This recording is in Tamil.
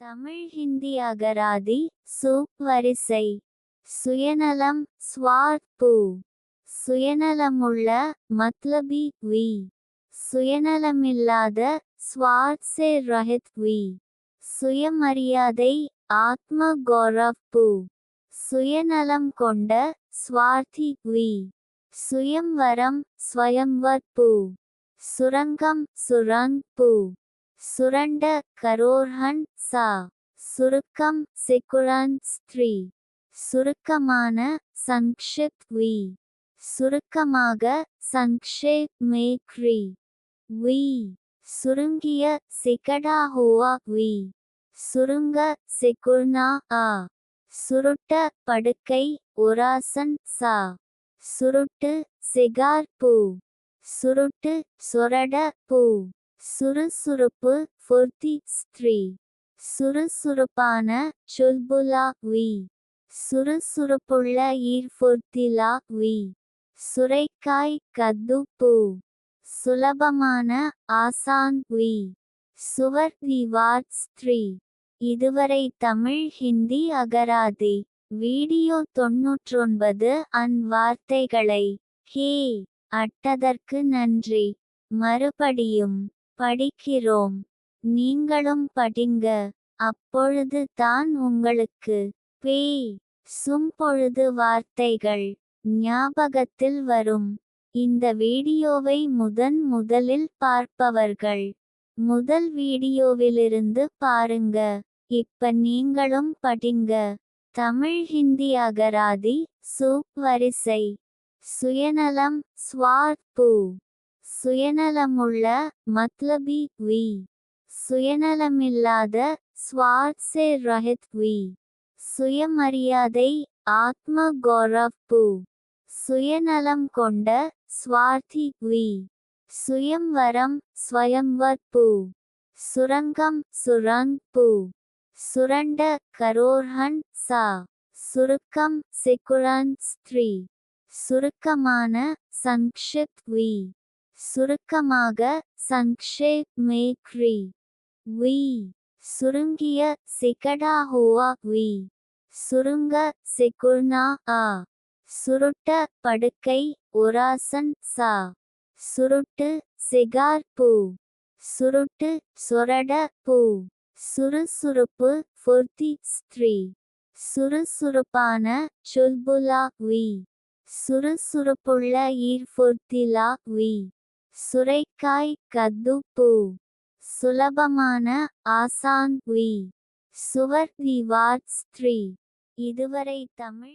தமிழ் ஹிந்தி அகராதி சூப் வரிசை. சுயநலம் ஸ்வார்பு. சுயநலமுள்ள மத்லபி வி. சுயநலமில்லாத ஸ்வார்சே ரஹித் வி. சுயமரியாதை ஆத்ம கௌரவ்பு சுயநலம் கொண்ட ஸ்வார்த்தி வி. சுயம்வரம் ஸ்வயம்வர்பு. சுரங்கம் சுரங் பூ சுரண்ட கரோர்ஹன் சா. சுருக்கம் சிக்குரன் ஸ்திரீ. சுருக்கமான சங்க்ஷித் வி. சுருக்கமாக சங்ஷே மே மேக்ரி வி. சுருங்கிய சிகடா ஹுவா வி. சுருங்க சிகுர்னா ஆ. சுருட்ட படுக்கை ஒராசன் சா. சுருட்டு சிகார் பூ. சுருட்டு சொரட பூ. சுறுசுறுப்பு ஃபுர்த்தி ஸ்திரீ. சுறுசுறுப்பான சுல்புலா வி. சுறுசுறுப்புள்ள ஈர்ஃபுர்த்திலா வி. சுரைக்காய் கத்து பூ. சுலபமான ஆசான் வி. சுவர் திவார் ஸ்திரீ. இதுவரை தமிழ் ஹிந்தி அகராதி. வீடியோ தொன்னூற்றொன்பது அன் வார்த்தைகளை. ஹே! அட்டதற்கு நன்றி. மறுபடியும். படிக்கிறோம். நீங்களும் படிங்க. அப்பொழுது தான் உங்களுக்கு பேய் சும் பொழுது வார்த்தைகள் ஞாபகத்தில் வரும். இந்த வீடியோவை முதன் முதலில் பார்ப்பவர்கள் முதல் வீடியோவிலிருந்து பாருங்க. இப்ப நீங்களும் படிங்க. தமிழ் ஹிந்தி அகராதி சூப் வரிசை சுயநலம் ஸ்வார்பூ. சுயநலமுள்ள மத்லபி வி. சுயநலமில்லாத ஸ்வார்ட்சே ரஹித் வி. சுயமரியாதை ஆத்ம கௌரவ் சுயநலம் கொண்ட ஸ்வார்த்தி வி. சுயம்வரம் ஸ்வயம்வர் பூ. சுரங்கம் சுரங் பூ. சுரண்ட கரோர்ஹன் சா. சுருக்கம் சிக்குரன் ஸ்திரீ. சுருக்கமான சங்ஷித் வி. சுருக்கமாக சங்க்ஷேப் மேக்ரி வி. சுருங்கிய சிகடா ஹுவா வி. சுருங்க சிகுர்னா ஆ. சுருட்ட படுக்கை உராசன் சா. சுருட்டு சிகார் பூ. சுருட்டு சொரட பூ. சுறுசுறுப்பு ஃபுர்த்தி ஸ்திரீ. சுறுசுறுப்பான சுல்புலா வி. சுறுசுறுப்புள்ள ஈர்ஃபுர்த்திலா வி. சுரைக்காய் கத்து பூ. சுலபமான ஆசான் வி. சுவர் தி வார்ட்ஸ் த்ரீ இதுவரை தமிழ்